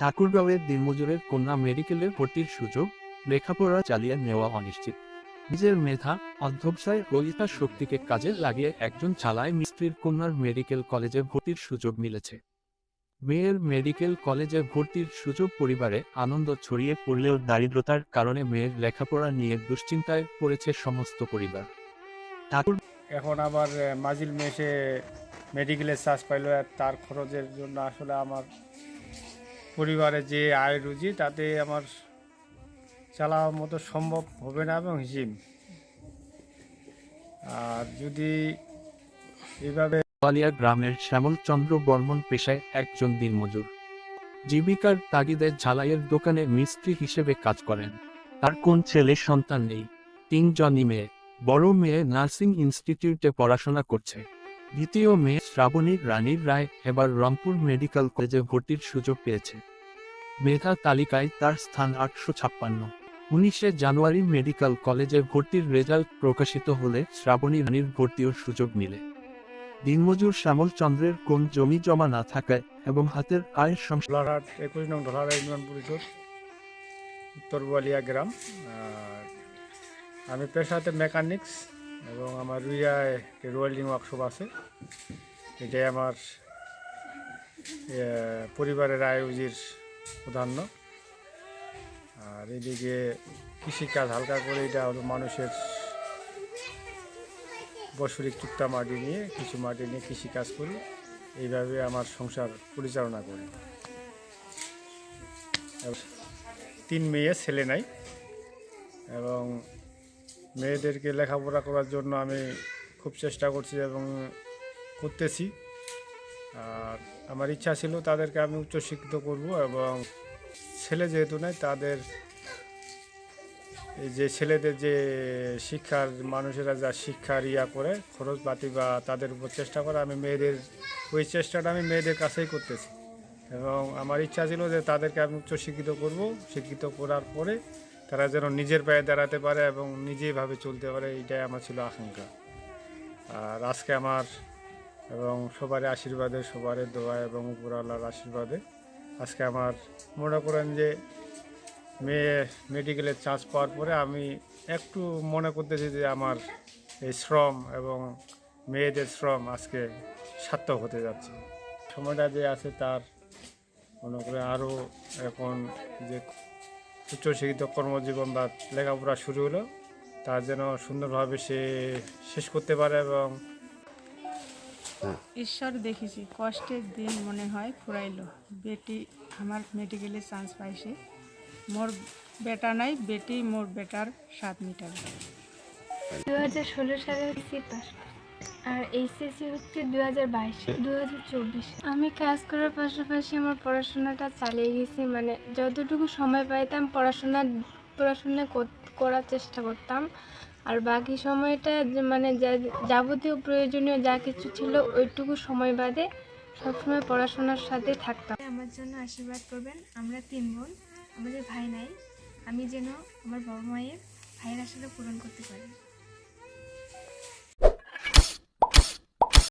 ঠাকুরগাঁওয়ের দিনমজুরের কন্যা মেডিকেলে ভর্তির সুযোগ, লেখাপড়া চালিয়ে নেওয়া অনিশ্চিত। নিজের মেধা, অধ্যবসায় ইচ্ছা শক্তিকে কাজে লাগিয়ে একজন চালায় মিস্ত্রির কন্যার মেডিকেল কলেজে ভর্তির সুযোগ মিলেছে। মেয়ের মেডিকেল কলেজে ভর্তির সুযোগ পরিবারে আনন্দ ছড়িয়ে পড়লেও দারিদ্রতার কারণে মেয়ের লেখাপড়া নিয়ে দুশ্চিন্তায় পড়েছে সমস্ত পরিবার। ঠাকুর এখন আবার মাজিল মেসে মেডিকেলের চার্জ পাইলো তার খরচের জন্য আসলে আমার পরিবারে যে আয় রুজি, তাতে আমার চালাওয়ার মতো সম্ভব হবে না এবং হিসিম আর যদি এইভাবে গোয়ালিয়া গ্রামের শ্যামলচন্দ্র বর্মন পেশায় একজন দিনমজুর। জীবিকার তাগিদে ঝালাইয়ের দোকানে মিস্ত্রি হিসেবে কাজ করেন। তার কোন ছেলে সন্তান নেই? তিনজনই মেয়ে। বড় মেয়ে নার্সিং ইনস্টিটিউটে পড়াশোনা করছে। দ্বিতীয় মেয়ে শ্রাবণী রানীর রায় এবার রংপুর মেডিকেল কলেজে ভর্তির সুযোগ পেয়েছে। মেধা তালিকায় তার স্থান আটশো ছাপ্পান্ন। উনিশে জানুয়ারি মেডিকেল কলেজে ভর্তির রেজাল্ট প্রকাশিত হলে শ্রাবণী রানীর ভর্তির সুযোগ মিলে। দিনমজুর শ্যামল চন্দ্রের কোন জমি জমা না থাকায় এবং হাতের আয়ের সংসার একুশ নং ডলার ইউনিয়ন পরিষদ, উত্তর বলিয়া গ্রাম। আমি পেশাতে মেকানিক্স এবং আমার রুইয়ায় ওয়েল্ডিং ওয়ার্কশপ আছে। এটাই আমার পরিবারের আয় উজির প্রাধান্য। আর এদিকে কৃষিকাজ হালকা করে এটা হলো মানুষের বছরিক টুকটা মাটি নিয়ে, কিছু মাটি নিয়ে কৃষিকাজ করি। এইভাবে আমার সংসার পরিচালনা করি। তিন মেয়ে, ছেলে নাই। এবং মেয়েদেরকে লেখাপড়া করার জন্য আমি খুব চেষ্টা করছি এবং করতেছি। আর আমার ইচ্ছা ছিল তাদেরকে আমি উচ্চশিক্ষিত করব এবং ছেলে যেহেতু নাই, তাদের এই যে ছেলেদের যে শিক্ষার, মানুষেরা যা শিক্ষার ইয়া করে, খরচ পাতি বা তাদের উপর চেষ্টা করে, আমি মেয়েদের, ওই চেষ্টাটা আমি মেয়েদের কাছেই করতেছি। এবং আমার ইচ্ছা ছিল যে তাদেরকে আমি উচ্চশিক্ষিত করব। শিক্ষিত করার পরে তারা যেন নিজের পায়ে দাঁড়াতে পারে এবং নিজেভাবে চলতে পারে এটাই আমার ছিল আকাঙ্ক্ষা। আর আজকে আমার এবং সবার আশীর্বাদে সবার দোয়া এবং উপরওয়ালার আশীর্বাদে। আজকে আমার মনে করেন যে মেয়ে মেডিকেলের চান্স পাওয়ার পরে আমি একটু মনে করতেছি যে আমার এই শ্রম এবং মেয়েদের শ্রম আজকে সার্থক হতে যাচ্ছে। সময়টা যে আছে তার মনে করে আরও এখন যে উচ্চশিক্ষিত কর্মজীবন বা লেখাপড়া শুরু হলো, তা যেন সুন্দরভাবে সে শেষ করতে পারে এবং ঈশ্বর দেখেছি কষ্টের দিন মনে হয় ফুরাইলো। বেটি আমার মেডিকেলে চান্স পাইছে। মোর বেটা নাই বেটি মোর বেটার সাত মিটাবে দু হাজার ষোলো সালে পাস। আর এইচএসসি হচ্ছে দু হাজার বাইশ দু হাজার চব্বিশ। আমি কাজ করার পাশাপাশি আমার পড়াশোনাটা চালিয়ে গেছি মানে যতটুকু সময় পাইতাম পড়াশোনা পড়াশোনা করার চেষ্টা করতাম। আর বাকি সময়টা মানে যা যাবতীয় প্রয়োজনীয় যা কিছু ছিল, ওইটুকু সময় বাদে সবসময় পড়াশোনার সাথে থাকতাম। আমার জন্য আশীর্বাদ করবেন, আমরা তিন বোন, আমাদের ভাই নাই, আমি যেন আমার বাবা মায়ের ভাইয়ের আশাটা পূরণ করতে পারি।